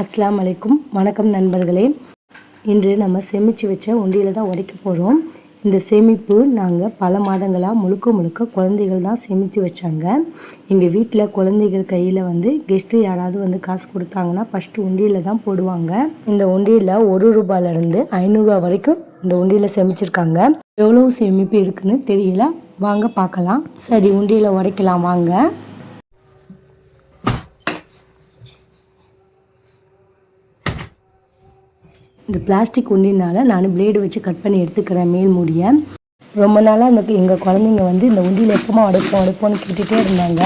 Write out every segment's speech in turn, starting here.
அஸ்லாம் அலைக்கும். வணக்கம் நண்பர்களே. இன்று நம்ம சேமித்து வச்ச உண்டியில் தான் உடைக்க போகிறோம் இந்த சேமிப்பு நாங்கள் பல மாதங்களாக முழுக்க முழுக்க குழந்தைகள் தான் சேமித்து வச்சாங்க. எங்கள் வீட்டில் குழந்தைகள் கையில் வந்து கெஸ்ட்டு யாராவது வந்து காசு கொடுத்தாங்கன்னா ஃபஸ்ட்டு உண்டியில் தான் போடுவாங்க. இந்த உண்டியில் ஒரு ரூபாயிலேருந்து ஐநூறுரூவா வரைக்கும் இந்த உண்டியில் சேமிச்சிருக்காங்க. எவ்வளோ சேமிப்பு இருக்குன்னு தெரியல. வாங்க பார்க்கலாம். சரி உண்டியில் உடைக்கலாம். வாங்க. இந்த பிளாஸ்டிக் உண்டினால் நான் பிளேடு வச்சு கட் பண்ணி எடுத்துக்கிறேன் மேல் மூடியை. ரொம்ப நாளாக அந்த எங்கள் குழந்தைங்க வந்து இந்த உண்டியில் எப்போமா உடைப்போம் உடைப்போம்னு கேட்டுகிட்டே இருந்தாங்க.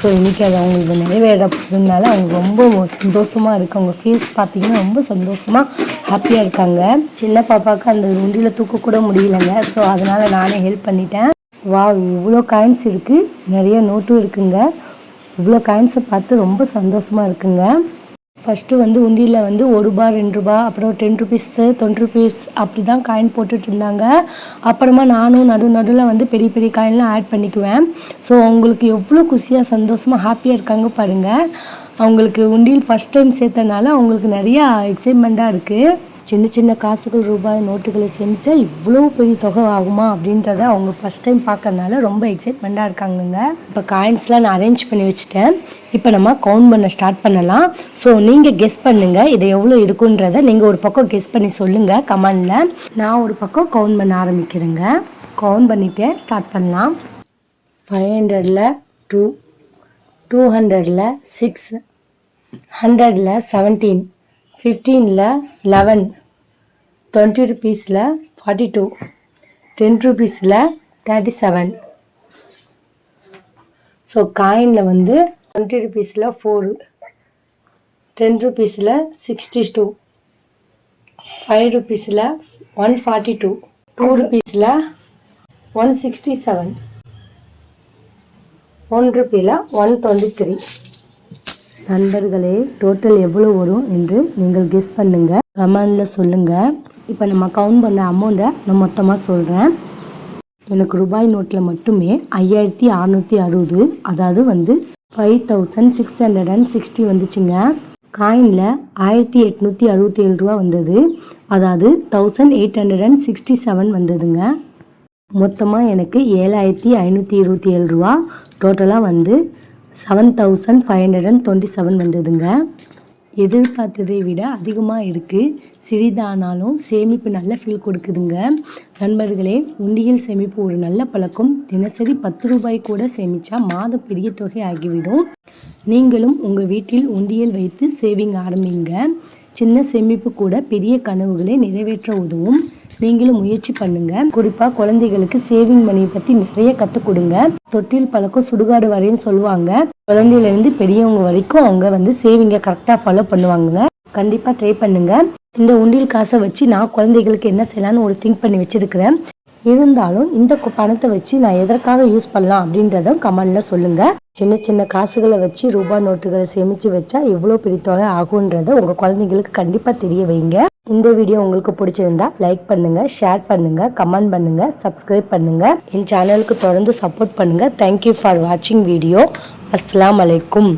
ஸோ இன்றைக்கி அது அவங்களுக்கு நிறைவேற போகிறதுனால அவங்க ரொம்ப சந்தோஷமாக இருக்குது அவங்க ஃபேஸ் பார்த்தீங்கன்னா ரொம்ப சந்தோஷமாக ஹாப்பியாக இருக்காங்க. சின்ன பாப்பாவுக்கு அந்த உண்டியில் தூக்க கூட முடியலங்க. ஸோ அதனால் நானே ஹெல்ப் பண்ணிட்டேன். வா இவ்வளோ காயின்ஸ் இருக்குது நிறைய நோட்டும் இருக்குங்க. இவ்வளோ காயின்ஸை பார்த்து ரொம்ப சந்தோஷமாக இருக்குங்க. ஃபஸ்ட்டு வந்து உண்டியில் வந்து ஒரு ரூபா ரெண்டு ரூபா அப்புறம் டென் ருபீஸு டொன் ருபீஸ் அப்படி தான் காயின் போட்டுட்டு இருந்தாங்க. அப்புறமா நானும் நடு நடுவில் வந்து பெரிய பெரிய காயின்லாம் ஆட் பண்ணிக்குவேன். ஸோ அவங்களுக்கு எவ்வளோ குஷியாக சந்தோஷமாக ஹாப்பியாக இருக்காங்க பாருங்கள் அவங்களுக்கு உண்டியில் ஃபஸ்ட் டைம் சேர்த்தனால அவங்களுக்கு நிறையா எக்ஸைட்மெண்ட்டாக இருக்குது சின்ன சின்ன காசுகள் ரூபாய் நோட்டுகளை சேமித்தா இவ்வளோ பெரிய தொகை ஆகுமா அப்படின்றத அவங்க ஃபஸ்ட் டைம் பார்க்கறனால ரொம்ப எக்ஸைட்மெண்ட்டாக இருக்காங்கங்க. இப்போ காயின்ஸ்லாம் நான் அரேஞ்ச் பண்ணி வச்சுட்டேன். இப்போ நம்ம கவுண்ட் பண்ண ஸ்டார்ட் பண்ணலாம். ஸோ நீங்கள் கெஸ் பண்ணுங்கள் இது எவ்வளோ இருக்குன்றத நீங்கள் ஒரு பக்கம் கெஸ் பண்ணி சொல்லுங்கள் கமெண்டில் நான் ஒரு பக்கம் கவுண்ட் பண்ண ஆரம்பிக்கிறேங்க. கவுண்ட் பண்ணிவிட்டு ஸ்டார்ட் பண்ணலாம். ஃபைவ் ஹண்ட்ரடில் டூ டூ ஹண்ட்ரடில் சிக்ஸ் ஹண்ட்ரடில் செவன்டீன் ஃபிஃப்டீனில் லெவன் டுவெண்ட்டி ருபீஸில் ஃபார்ட்டி டூ டென் ருபீஸில் தேர்ட்டி செவன் ஸோ காயினில் வந்து டுவெண்ட்டி ருபீஸில் ஃபோரு டென் ருபீஸில் சிக்ஸ்டி டூ ஃபைவ் ருபீஸில் ஒன் ஃபார்ட்டி டூ டூ ருபீஸில் ஒன் சிக்ஸ்டி செவன் ஒன் ருபியில் ஒன் டுவெண்ட்டி த்ரீ நண்பர்களே டோட்டல் எவ்வளோ வரும் என்று நீங்கள் கெஸ் பண்ணுங்கள் கமெண்டில் சொல்லுங்கள் இப்போ நம்ம கவுண்ட் பண்ண அமௌண்ட்டை நான் மொத்தமாக சொல்கிறேன் எனக்கு ரூபாய் நோட்டில் மட்டுமே ஐயாயிரத்தி அறநூற்றி அறுபது அதாவது வந்து five thousand six hundred and sixty வந்துச்சுங்க. காயினில் ஆயிரத்தி எட்நூற்றி அறுபத்தி ஏழு ரூபா வந்தது. அதாவது thousand eight hundred and sixty seven வந்ததுங்க. மொத்தமாக எனக்கு ஏழாயிரத்தி ஐநூற்றி இருபத்தி ஏழு ரூபா டோட்டலாக வந்து seven thousand five hundred and twenty seven வந்ததுங்க. எதிர்பார்த்ததை விட அதிகமாக இருக்குது சிறிதானாலும் சேமிப்பு நல்ல ஃபீல் கொடுக்குதுங்க. நண்பர்களே உண்டியல் சேமிப்பு ஒரு நல்ல பழக்கம். தினசரி பத்து ரூபாய் கூட சேமித்தா மாதம் பெரிய தொகை ஆகிவிடும். நீங்களும் உங்கள் வீட்டில் உண்டியல் வைத்து சேவிங் ஆரம்பிங்க. சின்ன சேமிப்பு கூட பெரிய கனவுகளை நிறைவேற்ற உதவும். நீங்களும் முயற்சி பண்ணுங்க. குறிப்பா குழந்தைகளுக்கு சேவிங் மணியை பத்தி நிறைய கற்றுக் கொடுங்க. தொட்டில் பழக்கம் சுடுகாடு வரையும் சொல்லுவாங்க. குழந்தையிலேருந்து பெரியவங்க வரைக்கும் அவங்க வந்து சேவிங்கை கரெக்டாக ஃபாலோ பண்ணுவாங்க. கண்டிப்பாக ட்ரை பண்ணுங்க. இந்த உண்டியல் காசை வச்சு நான் குழந்தைகளுக்கு என்ன செய்யலாம்னு ஒரு திங்க் பண்ணி வச்சிருக்கிறேன். இருந்தாலும் இந்த பணத்தை வச்சு நான் எதற்காக யூஸ் பண்ணலாம் அப்படின்றத கமெண்ட்ல சொல்லுங்க. சின்ன சின்ன காசுகளை வச்சு ரூபாய் நோட்டுகளை சேமிச்சு வச்சா எவ்வளோ பெரிய தொகை ஆகுன்றத உங்க குழந்தைங்களுக்கு கண்டிப்பா தெரிய வைங்க. இந்த வீடியோ உங்களுக்கு பிடிச்சிருந்தா லைக் பண்ணுங்க ஷேர் பண்ணுங்க கமெண்ட் பண்ணுங்க சப்ஸ்கிரைப் பண்ணுங்க. என் சேனலுக்கு தொடர்ந்து சப்போர்ட் பண்ணுங்க. தேங்க்யூ ஃபார் வாட்சிங் வீடியோ அஸ்லாம் அலைக்கும்